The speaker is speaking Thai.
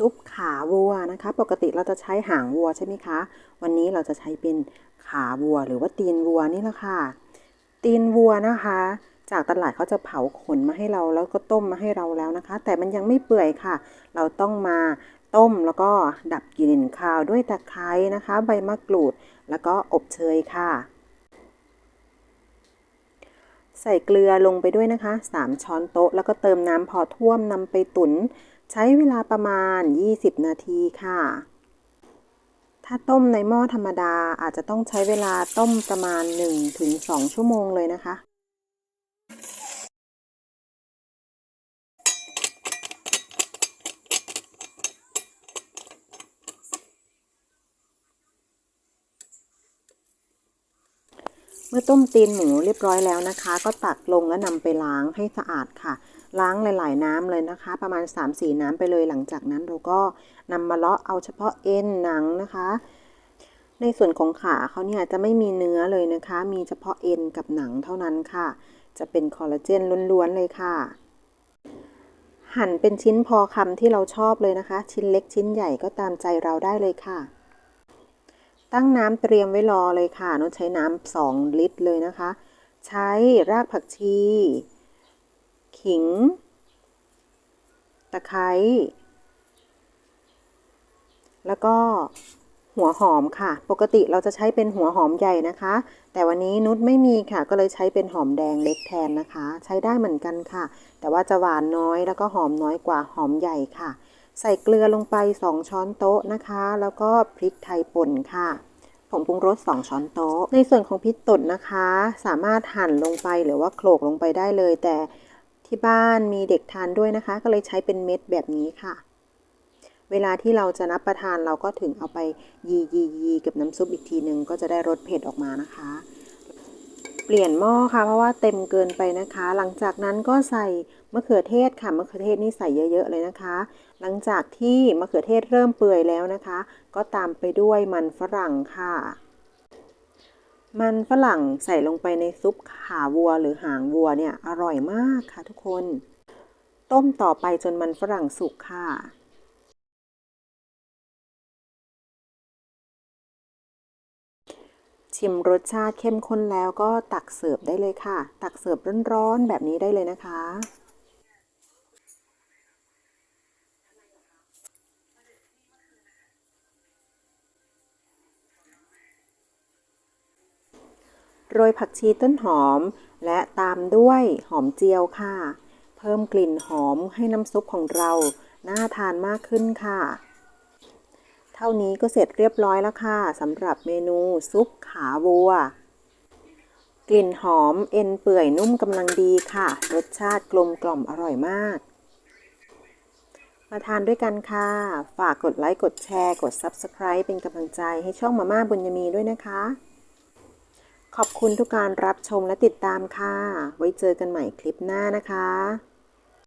ซุปขาวัวนะคะ ปกติเราจะใช้หางวัวใช่ไหมคะ วันนี้เราจะใช้เป็นขาวัวหรือว่าตีนวัวนี่แหละค่ะ ตีนวัวนะคะ จากตลาดเขาจะเผาขนมาให้เราแล้วก็ต้มมาให้เราแล้วนะคะ แต่มันยังไม่เปื่อยค่ะ เราต้องมาต้มแล้วก็ดับกลิ่นคาวด้วยตะไคร้นะคะ ใบมะกรูด แล้วก็อบเชยค่ะ ใส่เกลือลงไปด้วยนะคะ 3 ช้อนโต๊ะ แล้วก็เติมน้ำพอท่วมนำไปตุ๋น ใช้เวลาประมาณ 20 นาทีค่ะ ถ้าต้มในหม้อธรรมดาอาจจะต้องใช้เวลาต้มประมาณ 1-2 ชั่วโมงเลยนะคะเมื่อต้มตีนหมูเรียบร้อยแล้วนะคะ ก็ตักลงและนำไปล้างให้สะอาดค่ะ ล้างหลาย ๆ น้ำเลยนะคะ ประมาณ 3-4 น้ำไปเลยหลังจากนั้นเราก็นำมาเลาะเอาเฉพาะเอ็นหนังนะคะ ในส่วนของขาเขาเนี่ยจะไม่มีเนื้อเลยนะคะ มีเฉพาะเอ็นกับหนังเท่านั้นค่ะ จะเป็นคอลลาเจนล้วน ๆ เลยค่ะ หั่นเป็นชิ้นพอคำที่เราชอบเลยนะคะ ชิ้นเล็กชิ้นใหญ่ก็ตามใจเราได้เลยค่ะตั้งน้ำเตรียมไว้รอเลยค่ะนุชใช้น้ำสองลิตรเลยนะคะ ใช้รากผักชี ขิง ตะไคร้ แล้วก็หัวหอมค่ะ ปกติเราจะใช้เป็นหัวหอมใหญ่นะคะ แต่วันนี้นุชไม่มีค่ะ ก็เลยใช้เป็นหอมแดงเล็กแทนนะคะ ใช้ได้เหมือนกันค่ะ แต่ว่าจะหวานน้อยแล้วก็หอมน้อยกว่าหอมใหญ่ค่ะ ใส่เกลือลงไป 2 ช้อนโต๊ะนะคะ แล้วก็พริกไทยป่นค่ะผงปรุงรส 2 ช้อนโต๊ะ ในส่วนของพริกป่นนะคะ สามารถหั่นลงไปหรือว่าโขลกลงไปได้เลย แต่ ที่บ้านมีเด็กทานด้วยนะคะ ก็เลยใช้เป็นเม็ดแบบนี้ค่ะ เวลาที่เราจะนับประทานเราก็ถึงเอาไปยียียีกับน้ำซุปอีกทีหนึ่งก็จะได้รสเผ็ดออกมานะคะ เปลี่ยนหม้อค่ะ เพราะว่าเต็มเกินไปนะคะ หลังจากนั้นก็ใส่มะเขือเทศค่ะมะเขือเทศนี่ใส่เยอะ ๆ เลยนะคะ หลังจากที่มะเขือเทศเริ่มเปื่อยแล้วนะคะ ก็ตามไปด้วยมันฝรั่งค่ะ มันฝรั่งใส่ลงไปในซุปขาวัวหรือหางวัวเนี่ยอร่อยมากค่ะทุกคน ต้มต่อไปจนมันฝรั่งสุกค่ะ ชิมรสชาติเข้มข้นแล้วก็ตักเสิร์ฟได้เลยค่ะ ตักเสิร์ฟร้อนๆแบบนี้ได้เลยนะคะ โรยผักชีต้นหอม และตามด้วยหอมเจียวค่ะ เพิ่มกลิ่นหอมให้น้ำซุปของเราน่าทานมากขึ้นค่ะ เท่านี้ก็เสร็จเรียบร้อยแล้วค่ะสำหรับเมนูซุปขาวัว กลิ่นหอมเอ็นเปื่อยนุ่มกำลังดีค่ะ รสชาติกลมกล่อมอร่อยมาก มาทานด้วยกันค่ะ ฝากกดไลค์ กดแชร์ กด Subscribe เป็นกำลังใจให้ช่องมาม่าบุญยมีด้วยนะคะ ขอบคุณทุกการรับชมและติดตามค่ะ ไว้เจอกันใหม่คลิปหน้านะคะ